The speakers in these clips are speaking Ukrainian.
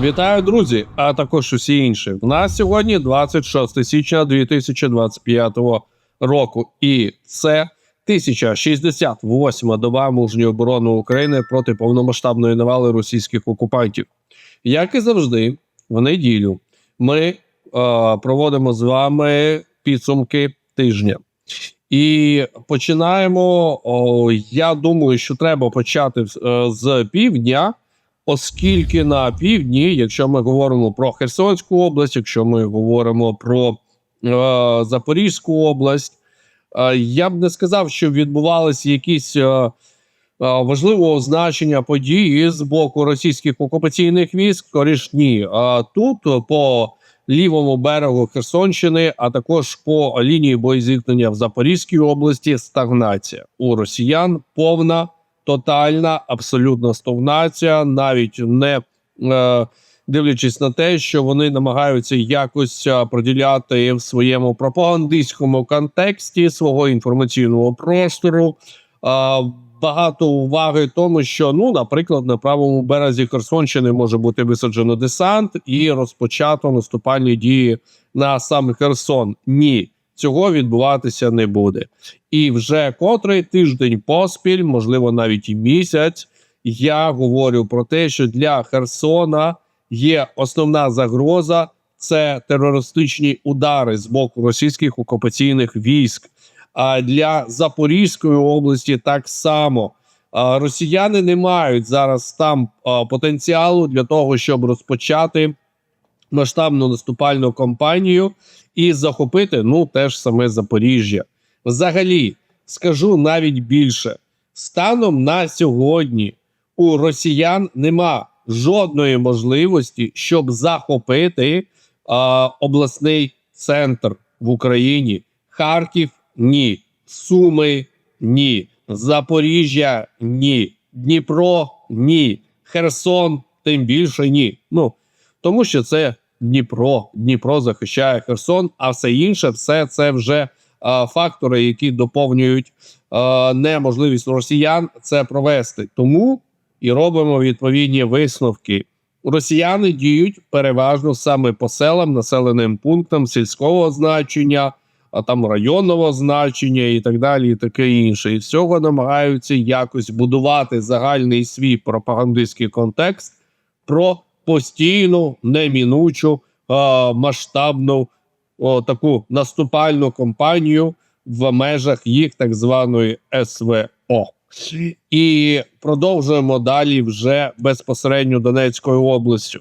Вітаю, друзі, а також усі інші. У нас сьогодні 26 січня 2025 року, і це 1068 доба мужньої оборони України проти повномасштабної навали російських окупантів. Як і завжди, в неділю ми е, проводимо з вами підсумки тижня. І починаємо. О, я думаю, що треба почати е, з півдня, оскільки на півдні, якщо ми говоримо про Херсонську область, якщо ми говоримо про е, Запорізьку область, е, я б не сказав, що відбувалися якісь е, е, важливого значення події з боку російських окупаційних військ. Скоріш ні. А тут е, по лівому берегу Херсонщини, а також по лінії боєзіткнення в Запорізькій області стагнація у росіян повна, тотальна, абсолютна стагнація, навіть не е, дивлячись на те, що вони намагаються якось е, проділяти в своєму пропагандистському контексті свого інформаційного простору. Е, Багато уваги тому, що ну, наприклад, на правому березі Херсонщини може бути висаджено десант і розпочато наступальні дії на сам Херсон. Ні, цього відбуватися не буде. І вже котрий тиждень поспіль, можливо, навіть і місяць, я говорю про те, що для Херсона є основна загроза це терористичні удари з боку російських окупаційних військ. А для Запорізької області так само росіяни не мають зараз там потенціалу для того, щоб розпочати масштабну наступальну кампанію і захопити ну теж саме Запоріжжя. Взагалі, скажу навіть більше: станом на сьогодні у росіян нема жодної можливості, щоб захопити а, обласний центр в Україні. Харків ні. Суми ні. Запоріжжя ні. Дніпро ні. Херсон тим більше ні. Ну тому що це Дніпро. Дніпро захищає Херсон, а все інше, все це вже а, фактори, які доповнюють а, неможливість росіян це провести. Тому і робимо відповідні висновки. Росіяни діють переважно саме по селам, населеним пунктам сільського значення а там районного значення і так далі, і таке інше. І всього намагаються якось будувати загальний свій пропагандистський контекст про постійну, немінучу, масштабну о, таку наступальну кампанію в межах їх так званої СВО. І продовжуємо далі вже безпосередньо Донецькою областю.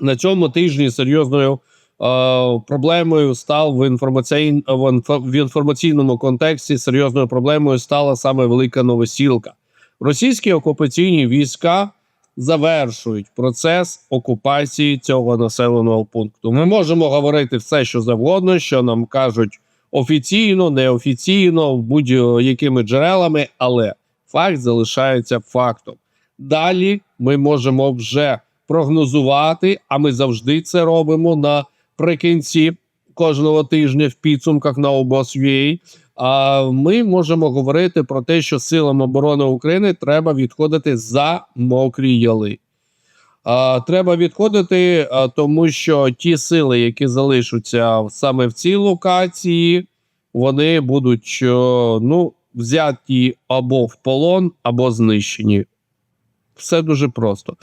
На цьому тижні серйозною Е, проблемою став в інформаційн... в, інф... в інформаційному контексті серйозною проблемою стала саме велика новосілка. Російські окупаційні війська завершують процес окупації цього населеного пункту. Ми можемо говорити все, що завгодно, що нам кажуть офіційно, неофіційно, будь-якими джерелами, але факт залишається фактом. Далі ми можемо вже прогнозувати, а ми завжди це робимо наприкінці кожного тижня в підсумках на обос.ua, а ми можемо говорити про те, що силам оборони України треба відходити за мокрі яли. А, Треба відходити, а, тому що ті сили, які залишаться саме в цій локації, вони будуть ну, взяті або в полон, або знищені. Все дуже просто.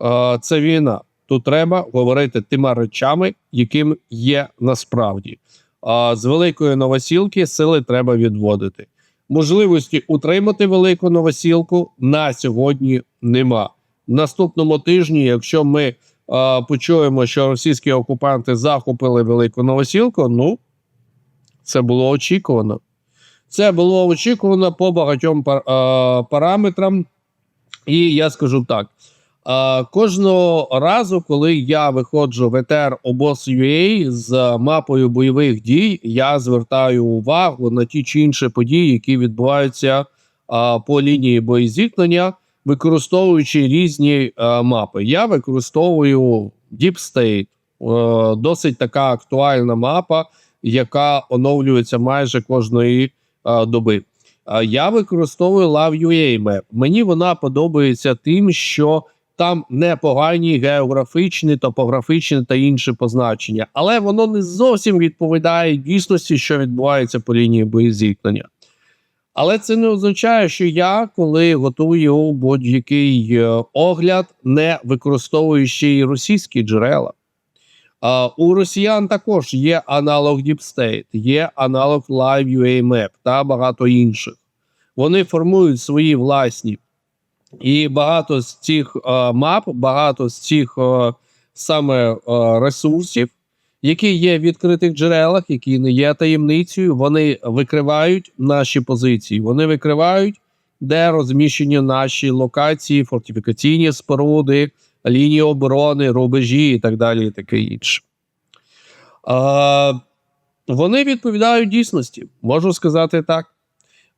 А, Це війна. Тут треба говорити тими речами, яким є насправді. А з великої новосілки сили треба відводити. Можливості утримати велику новосілку на сьогодні нема. В Наступному тижні, якщо ми а, почуємо, що російські окупанти захопили велику новосілку, ну це було очікувано. Це було очікувано по багатьом пар, а, параметрам, і я скажу так. А, Кожного разу, коли я виходжу в етер обоз.ua з мапою бойових дій, я звертаю увагу на ті чи інші події, які відбуваються а, по лінії боєзіткнення, використовуючи різні а, мапи. Я використовую Deep State, досить така актуальна мапа, яка оновлюється майже кожної доби. Я використовую Love.ua Map. Мені вона подобається тим, що там непогані географічні, топографічні та інші позначення, але воно не зовсім відповідає дійсності, що відбувається по лінії боєзіткнення. Але це не означає, що я, коли готую будь-який е, огляд, не використовую ще й російські джерела. А, у росіян також є аналог Deep State, є аналог Live UA Map та багато інших. Вони формують свої власні. І багато з цих е, мап, багато з цих е, саме е, ресурсів, які є в відкритих джерелах, які не є таємницею, вони викривають наші позиції. Вони викривають, де розміщені наші локації, фортифікаційні споруди, лінії оборони, рубежі і так далі, і таке інше. А, вони відповідають дійсності, можу сказати так.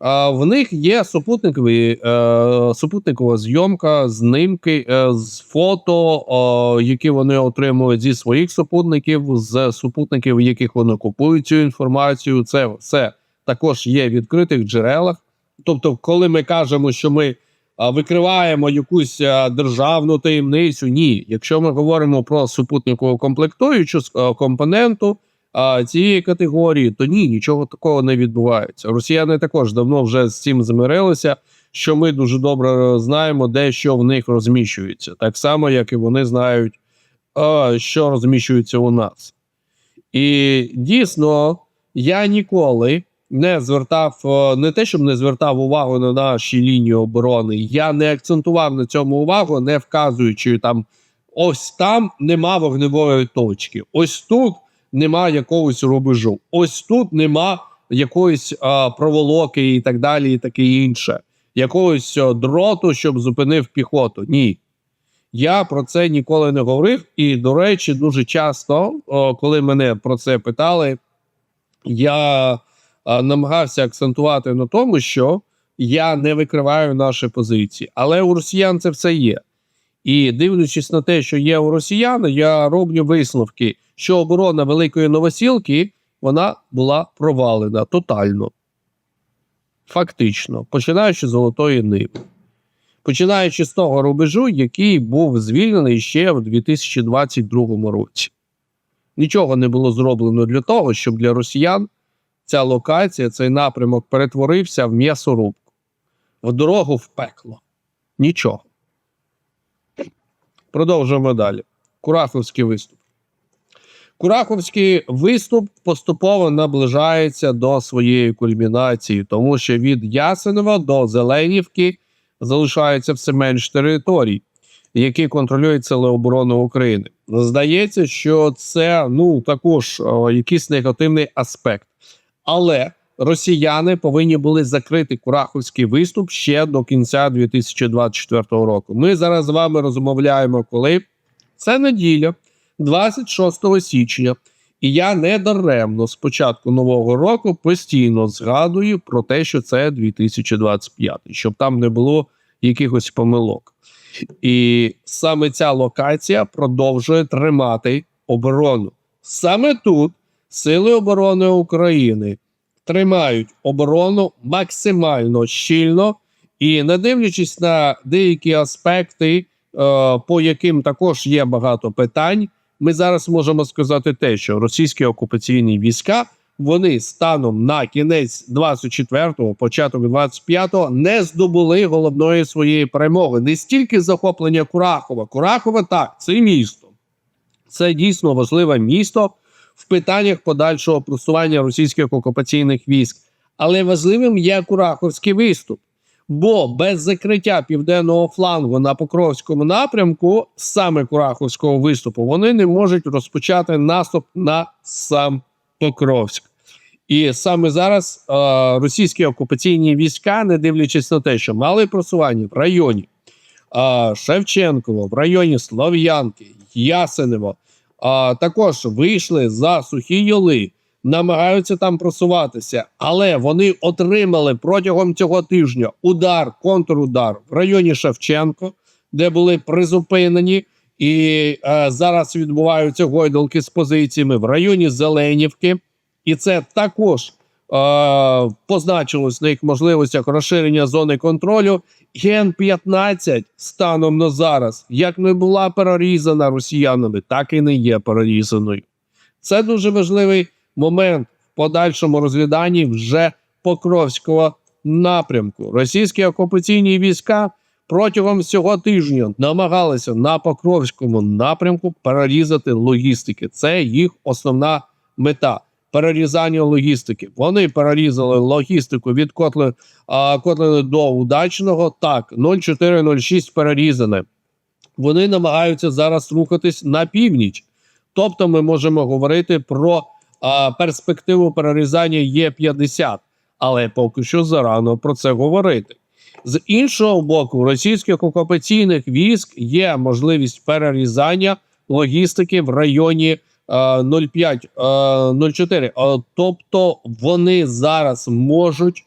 В них є супутникові, е, супутникова зйомка, знимки е, з фото, які вони отримують зі своїх супутників, з супутників, яких вони купують цю інформацію. Це все також є в відкритих джерелах. Тобто, коли ми кажемо, що ми викриваємо якусь а, державну таємницю, ні. Якщо ми говоримо про супутникову комплектуючу компоненту а, цієї категорії, то ні, нічого такого не відбувається. Росіяни також давно вже з цим змирилися, що ми дуже добре знаємо, де що в них розміщується, так само, як і вони знають, що розміщується у нас. І дійсно, я ніколи не звертав е, не те, щоб не звертав увагу на наші лінії оборони. Я не акцентував на цьому увагу, не вказуючи там ось там нема вогневої точки, ось тут нема якогось рубежу, ось тут нема якоїсь а, проволоки і так далі, і таке інше, якогось а, дроту, щоб зупинив піхоту. Ні. Я про це ніколи не говорив. І, до речі, дуже часто, о, коли мене про це питали, я а, намагався акцентувати на тому, що я не викриваю наші позиції. Але у росіян це все є. І дивлячись на те, що є у росіян, я роблю висновки, що оборона Великої Новосілки вона була провалена тотально. Фактично, починаючи з Золотої Ниви. Починаючи з того рубежу, який був звільнений ще в 2022 році. Нічого не було зроблено для того, щоб для росіян ця локація, цей напрямок перетворився в м'ясорубку, в дорогу в пекло. Нічого. Продовжуємо далі. Кураховський виступ. Кураховський виступ поступово наближається до своєї кульмінації, тому що від Ясенова до Зеленівки залишається все менш територій, які контролюють Сили оборони України. Здається, що це ну також о, якийсь негативний аспект. Але росіяни повинні були закрити Кураховський виступ ще до кінця 2024 року. Ми зараз з вами розмовляємо, коли це неділя, 26 січня. І я не даремно з початку нового року постійно згадую про те, що це 2025, щоб там не було якихось помилок. І саме ця локація продовжує тримати оборону. Саме тут Сили оборони України тримають оборону максимально щільно і, не дивлячись на деякі аспекти, е, по яким також є багато питань, ми зараз можемо сказати те, що російські окупаційні війська вони станом на кінець 24-го, початок 25-го не здобули головної своєї перемоги. Не стільки захоплення Курахова. Курахова так, це місто. Це дійсно важливе місто в питаннях подальшого просування російських окупаційних військ. Але важливим є Кураховський виступ. Бо без закриття південного флангу на Покровському напрямку, саме Кураховського виступу, вони не можуть розпочати наступ на сам Покровськ. І саме зараз е, російські окупаційні війська, не дивлячись на те, що мали просування в районі е, Шевченково, в районі Слов'янки, Ясенево, а, також вийшли за сухі йоли, намагаються там просуватися, але вони отримали протягом цього тижня удар, контрудар в районі Шевченко, де були призупинені, і а, зараз відбуваються гойдалки з позиціями в районі Зеленівки, і це також. Позначилось на їх можливостях розширення зони контролю, Ген-15 станом на зараз, як не була перерізана росіянами, так і не є перерізаною. Це дуже важливий момент в подальшому розгляданні вже Покровського напрямку. Російські окупаційні війська протягом всього тижня намагалися на Покровському напрямку перерізати логістики. Це їх основна мета. Перерізання логістики. Вони перерізали логістику від Котли, а, Котлини до Удачного. Так, 0406 перерізане. Вони намагаються зараз рухатись на північ. Тобто, ми можемо говорити про а, перспективу перерізання Є-50, але поки що зарано про це говорити. З іншого боку, російських окупаційних військ є можливість перерізання логістики в районі е, 05, е, 04. Е, Тобто вони зараз можуть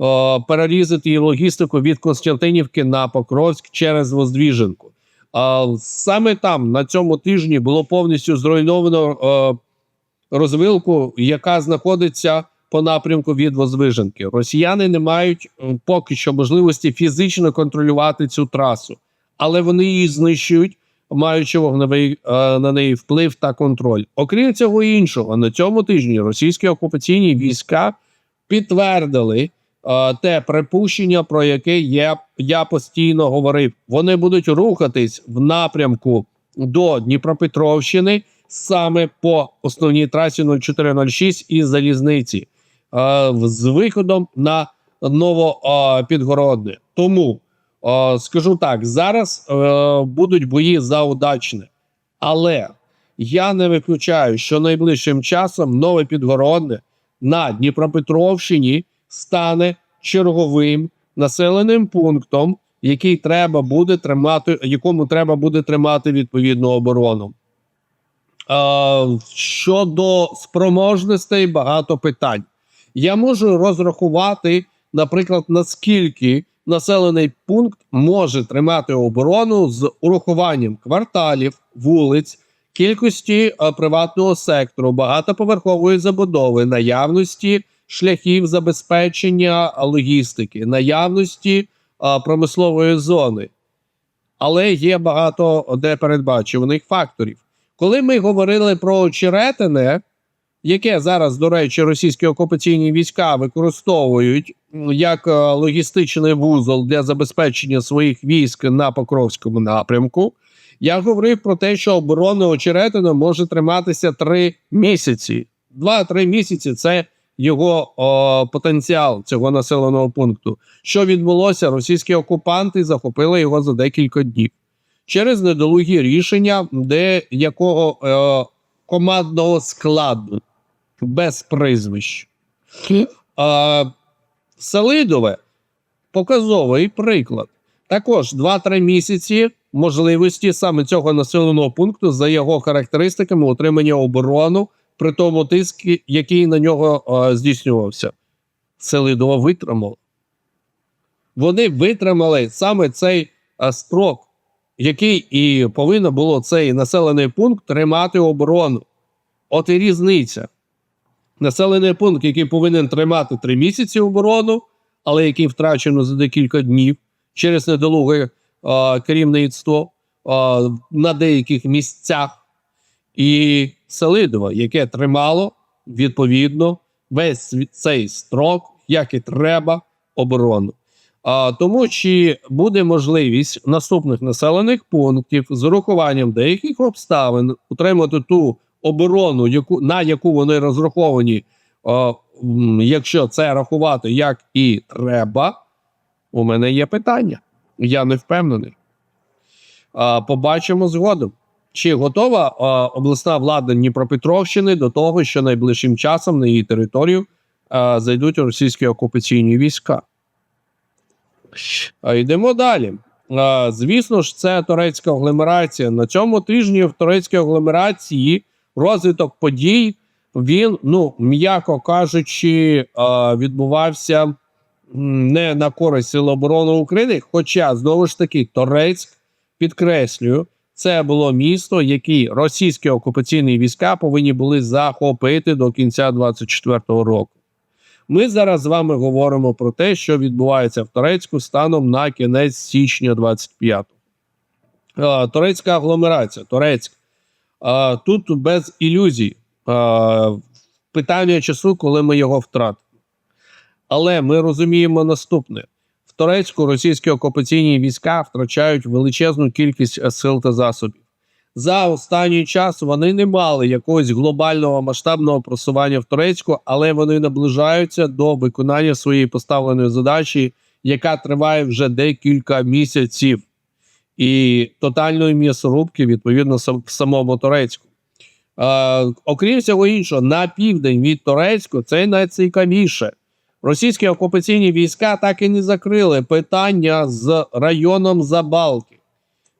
е, перерізати і логістику від Константинівки на Покровськ через Воздвіженку. Е, Саме там на цьому тижні було повністю зруйновано е, розвилку, яка знаходиться по напрямку від Возвиженки. Росіяни не мають поки що можливості фізично контролювати цю трасу, але вони її знищують, маючи вогневий е, на неї вплив та контроль. Окрім цього іншого, на цьому тижні російські окупаційні війська підтвердили е, те припущення, про яке я, я постійно говорив. Вони будуть рухатись в напрямку до Дніпропетровщини саме по основній трасі 0406 і залізниці е, з виходом на Новопідгородне. Тому е, скажу так: зараз е, будуть бої за удачне, але я не виключаю, що найближчим часом нове підгородне на Дніпропетровщині стане черговим населеним пунктом, який треба буде тримати, якому треба буде тримати відповідну оборону. Е, щодо спроможностей, багато питань. Я можу розрахувати, наприклад, наскільки населений пункт може тримати оборону з урахуванням кварталів, вулиць, кількості е, приватного сектору, багатоповерхової забудови, наявності шляхів забезпечення логістики, наявності е, промислової зони. Але є багато де передбачуваних факторів. Коли ми говорили про очеретине, яке зараз, до речі, російські окупаційні війська використовують як е, логістичний вузол для забезпечення своїх військ на Покровському напрямку, я говорив про те, що оборона очеретина може триматися три місяці. Два-три місяці це його о, потенціал цього населеного пункту. Що відбулося? Російські окупанти захопили його за декілька днів через недолугі рішення деякого е, командного складу без прізвищ. Е, Селидове показовий приклад. Також 2-3 місяці можливості саме цього населеного пункту за його характеристиками отримання оборону при тому тиску, який на нього е, здійснювався. Селидово витримало. Вони витримали саме цей е, строк який і повинно було цей населений пункт тримати оборону. От і різниця. Населений пункт, який повинен тримати три місяці оборону, але який втрачено за декілька днів через недолуге е, керівництво е, на деяких місцях, і Селидово, яке тримало відповідно весь цей строк, як і треба, оборону. А, тому чи буде можливість наступних населених пунктів з урахуванням деяких обставин утримати ту оборону, яку на яку вони розраховані, а, якщо це рахувати як і треба, у мене є питання. Я не впевнений. А, побачимо згодом. Чи готова а, обласна влада Дніпропетровщини до того, що найближчим часом на її територію а, зайдуть російські окупаційні війська? Йдемо далі. Звісно ж, це турецька агломерація. На цьому тижні в турецькій агломерації розвиток подій він, ну м'яко кажучи, відбувався не на користь Сил оборони України. Хоча знову ж таки Торецьк підкреслюю, це було місто, яке російські окупаційні війська повинні були захопити до кінця 24-го року. Ми зараз з вами говоримо про те, що відбувається в Турецьку станом на кінець січня 25 Е, Турецька агломерація, Турецьк. Тут без ілюзій. Питання часу, коли ми його втратимо. Але ми розуміємо наступне: в Турецьку російські окупаційні війська втрачають величезну кількість е, сил та засобів. За останній час вони не мали якогось глобального масштабного просування в Турецьку, але вони наближаються до виконання своєї поставленої задачі, яка триває вже декілька місяців, і тотальної м'ясорубки відповідно в самому Турецьку. Е, окрім всього іншого, на південь від Турецьку це найцікавіше. Російські окупаційні війська так і не закрили питання з районом Забалки.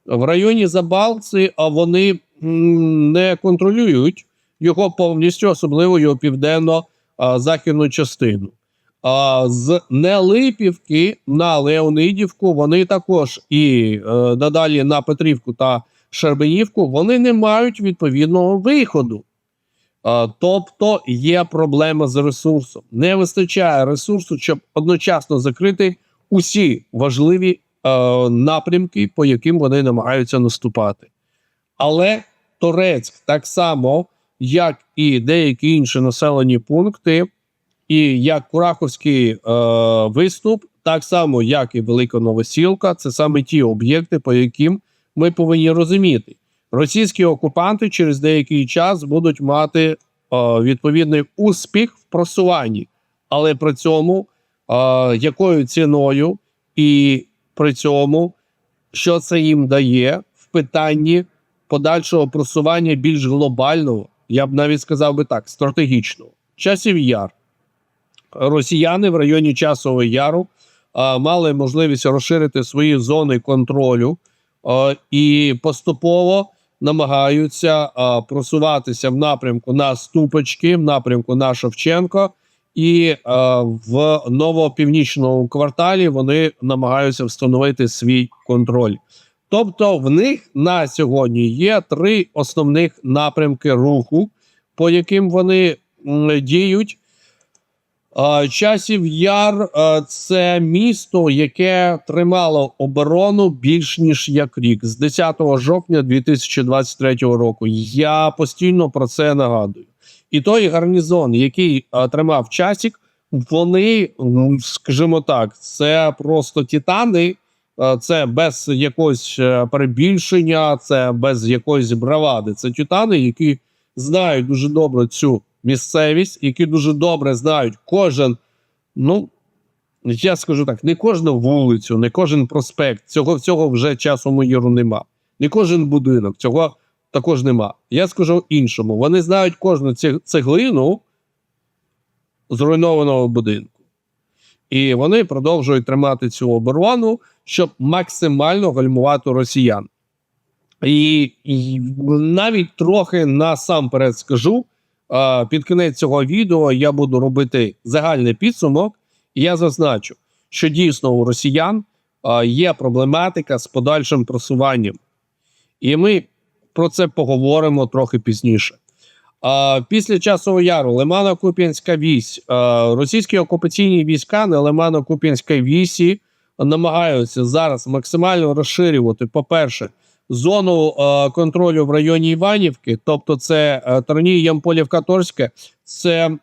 В районі Забалці вони не контролюють його повністю, особливо його південно-західну частину. А з Нелипівки на Леонидівку вони також і е, надалі на Петрівку та Шербенівку вони не мають відповідного виходу. Тобто є проблема з ресурсом. Не вистачає ресурсу, щоб одночасно закрити усі важливі напрямки, по яким вони намагаються наступати. Але Торецьк, так само, як і деякі інші населені пункти, і як Кураховський е, виступ, так само, як і Велика Новосілка, це саме ті об'єкти, по яким ми повинні розуміти. Російські окупанти через деякий час будуть мати е, відповідний успіх в просуванні, але при цьому е, якою ціною, і при цьому, що це їм дає в питанні подальшого просування більш глобального, я б навіть сказав би так, стратегічного. Часів яр. Росіяни в районі Часового Яру а, мали можливість розширити свої зони контролю а, і поступово намагаються а, просуватися в напрямку на Ступочки, в напрямку на Шевченко, і а, в новопівнічному кварталі вони намагаються встановити свій контроль. Тобто, в них на сьогодні є три основних напрямки руху, по яким вони діють. А, Часів Яр а, це місто, яке тримало оборону більш ніж як рік з 10 жовтня 2023 року. Я постійно про це нагадую. І той гарнізон, який а, тримав часік, вони, скажімо так, це просто титани. Це без якогось е, перебільшення, це без якоїсь бравади. Це титани, які знають дуже добре цю місцевість, які дуже добре знають кожен, ну я скажу так, не кожну вулицю, не кожен проспект. Цього всього вже часу міру нема. Не кожен будинок, цього також нема. Я скажу іншому. Вони знають кожну цеглину зруйнованого будинку. І вони продовжують тримати цю оборону, щоб максимально гальмувати росіян. І, і навіть трохи насамперед скажу, під кінець цього відео я буду робити загальний підсумок, і я зазначу, що дійсно у росіян є проблематика з подальшим просуванням. І ми про це поговоримо трохи пізніше. А, після часового яру Лимано-Куп'янська вісь. А, російські окупаційні війська на Лимано-Куп'янській вісі намагаються зараз максимально розширювати, по-перше, зону е, контролю в районі Іванівки, тобто це Тарній, Ямполівка, Торське, це е,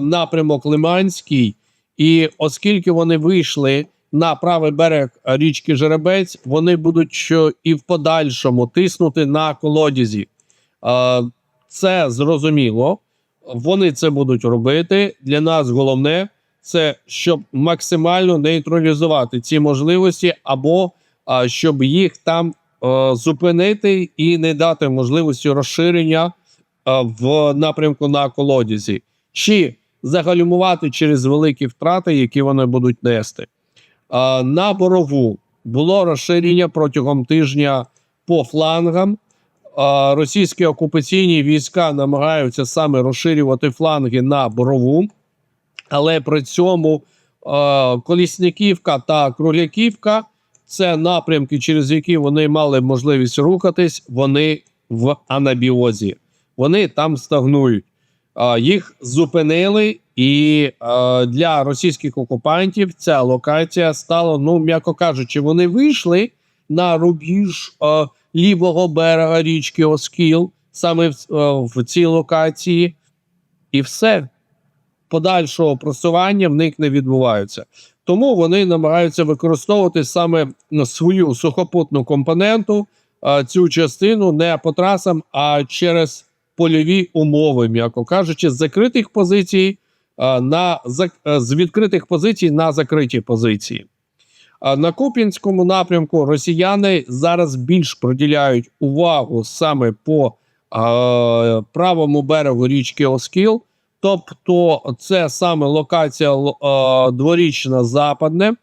напрямок Лиманський. І оскільки вони вийшли на правий берег річки Жеребець, вони будуть що і в подальшому тиснути на колодязі. Це зрозуміло. Вони це будуть робити. Для нас головне це щоб максимально нейтралізувати ці можливості, або щоб їх там е, зупинити і не дати можливості розширення в напрямку на колодязі, чи загальмувати через великі втрати, які вони будуть нести. На борову було розширення протягом тижня по флангам. Російські окупаційні війська намагаються саме розширювати фланги на борову, але при цьому Колісняківка та Кроляківка це напрямки, через які вони мали можливість рухатись, вони в анабіозі. Вони там стагнують. Їх зупинили, І е, для російських окупантів ця локація стала, ну м'яко кажучи, вони вийшли на рубіж е, лівого берега річки Оскіл, саме в, е, в цій локації, і все подальшого просування в них не відбувається. Тому вони намагаються використовувати саме свою сухопутну компоненту, е, цю частину не по трасам, а через польові умови, м'яко кажучи, з закритих позицій на зак- е, з відкритих позицій на закриті позиції. На Куп'янському напрямку росіяни зараз більш приділяють увагу саме по е, правому берегу річки Оскіл. Тобто, це саме локація е, дворічна западне.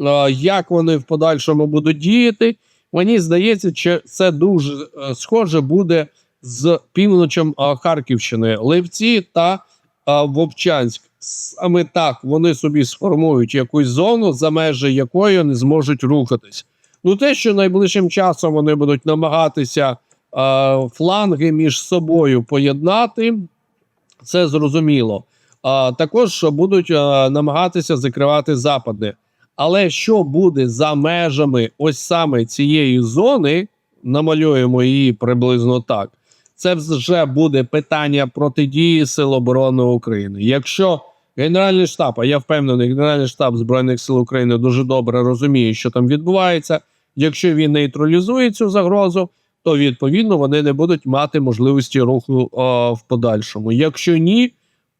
Е, як вони в подальшому будуть діяти? Мені здається, що це дуже е, схоже буде з півночем е, Харківщини, Левці та Вовчанськ. Саме так вони собі сформують якусь зону, за межі якої не зможуть рухатись. Ну, те, що найближчим часом вони будуть намагатися е, фланги між собою поєднати, це зрозуміло. А також будуть е, намагатися закривати западне. Але що буде за межами ось саме цієї зони, намалюємо її приблизно так. Це вже буде питання протидії Сил оборони України. Якщо Генеральний штаб, а я впевнений, Генеральний штаб Збройних сил України дуже добре розуміє, що там відбувається. Якщо він нейтралізує цю загрозу, то відповідно вони не будуть мати можливості руху е, в подальшому. Якщо ні,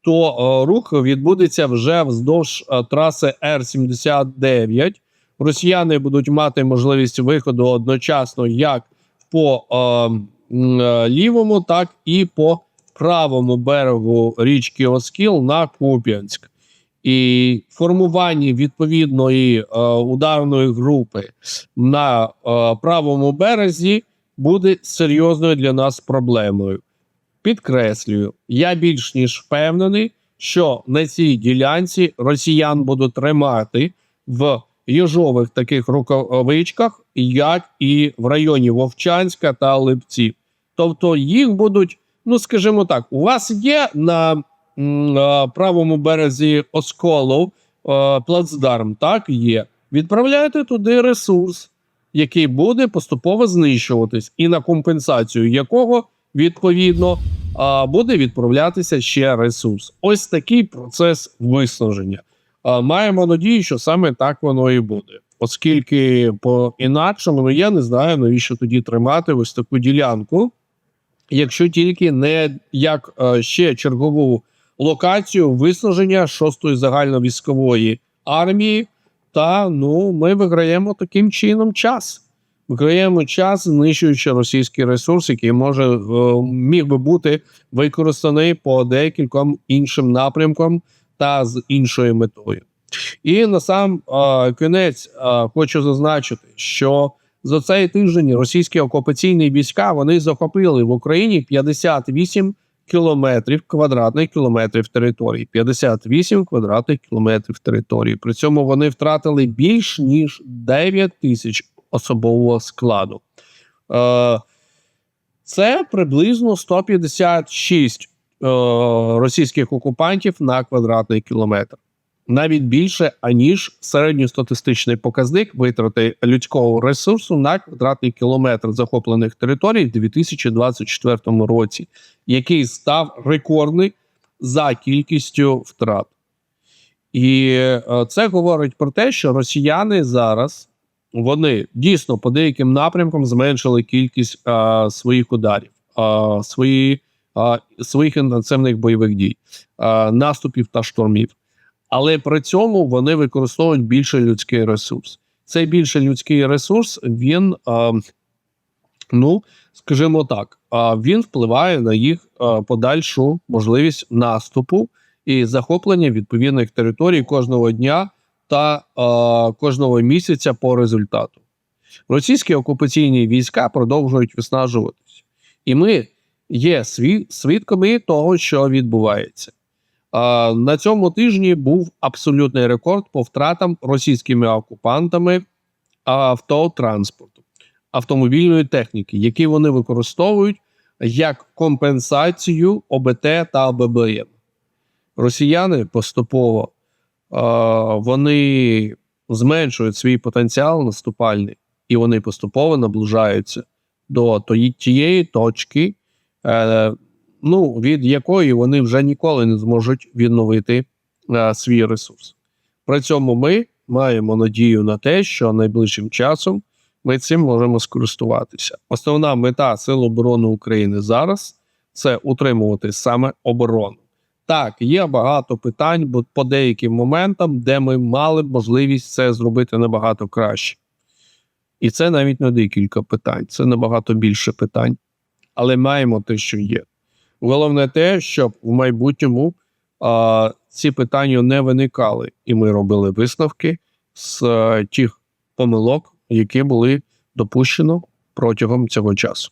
то е, рух відбудеться вже вздовж е, траси Р-79. Росіяни будуть мати можливість виходу одночасно як по е, м, е, лівому, так і по правому берегу річки Оскіл на Куп'янськ. І формування відповідної е, ударної групи на е, правому березі буде серйозною для нас проблемою. Підкреслюю, я більш ніж впевнений, що на цій ділянці росіян будуть тримати в їжових таких рукавичках, як і в районі Вовчанська та Липці. Тобто їх будуть, ну скажімо так, у вас є на е, правому березі Осколов е, плацдарм, так є. Відправляйте туди ресурс, який буде поступово знищуватись, і на компенсацію якого відповідно буде відправлятися ще ресурс. Ось такий процес виснаження. Маємо надію, що саме так воно і буде. Оскільки по інакшому, ну я не знаю, навіщо тоді тримати ось таку ділянку, якщо тільки не як е, ще чергову локацію виснаження 6-ї загальновійськової армії, та ну ми виграємо таким чином час. Виграємо час, знищуючи російський ресурс, який може е, міг би бути використаний по декільком іншим напрямкам та з іншою метою. І на сам е, кінець е, хочу зазначити, що за цей тиждень російські окупаційні війська вони захопили в Україні 58 кілометрів квадратних кілометрів території. 58 квадратних кілометрів території. При цьому вони втратили більш ніж 9 тисяч особового складу. Е, це приблизно 156 е, російських окупантів на квадратний кілометр. Навіть більше, аніж середньостатистичний показник витрати людського ресурсу на квадратний кілометр захоплених територій в 2024 році, який став рекордний за кількістю втрат. І е, це говорить про те, що росіяни зараз вони дійсно по деяким напрямкам зменшили кількість а, своїх ударів, а, свої, своїх інтенсивних бойових дій, наступів та штурмів. Але при цьому вони використовують більше людський ресурс. Цей більше людський ресурс, він, ну скажімо так, він впливає на їх подальшу можливість наступу і захоплення відповідних територій кожного дня та кожного місяця по результату. Російські окупаційні війська продовжують виснажуватись, і ми є сві, свідками того, що відбувається. На цьому тижні був абсолютний рекорд по втратам російськими окупантами автотранспорту, автомобільної техніки, які вони використовують як компенсацію ОБТ та ББМ. Росіяни поступово вони зменшують свій потенціал наступальний, і вони поступово наближаються до тієї точки, ну, від якої вони вже ніколи не зможуть відновити е, свій ресурс. При цьому ми маємо надію на те, що найближчим часом ми цим можемо скористуватися. Основна мета Сил оборони України зараз це утримувати саме оборону. Так, є багато питань, бо по деяким моментам, де ми мали можливість це зробити набагато краще. І це навіть не декілька питань, це набагато більше питань. Але маємо те, що є. Головне те, щоб в майбутньому а, ці питання не виникали, і ми робили висновки з а, тих помилок, які були допущено протягом цього часу.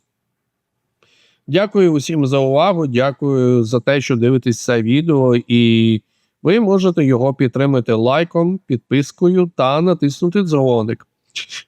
Дякую усім за увагу. Дякую за те, що дивитесь це відео, і ви можете його підтримати лайком, підпискою та натиснути дзвоник.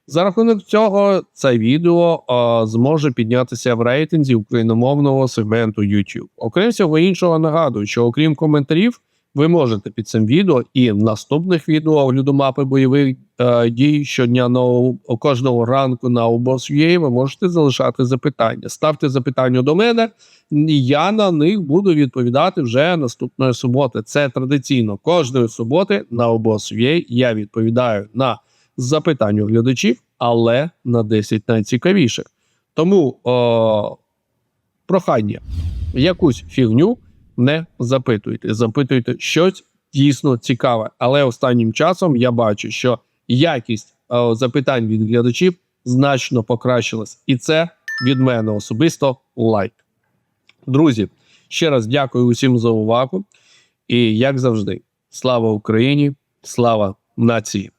За рахунок цього, це відео а, зможе піднятися в рейтинзі україномовного сегменту YouTube. Окрім всього іншого, нагадую, що окрім коментарів, ви можете під цим відео і в наступних відео людомапи бойових е, дій щодня на кожного ранку на обос.ua ви можете залишати запитання. Ставте запитання до мене, і я на них буду відповідати вже наступної суботи. Це традиційно кожної суботи на обос.ua я відповідаю на запитання глядачів, але на 10 найцікавіших. Тому о, прохання, якусь фігню не запитуйте. Запитуйте щось дійсно цікаве. Але останнім часом я бачу, що якість е, запитань від глядачів значно покращилась. І це від мене особисто лайк. Друзі, ще раз дякую усім за увагу. І як завжди, слава Україні, слава нації!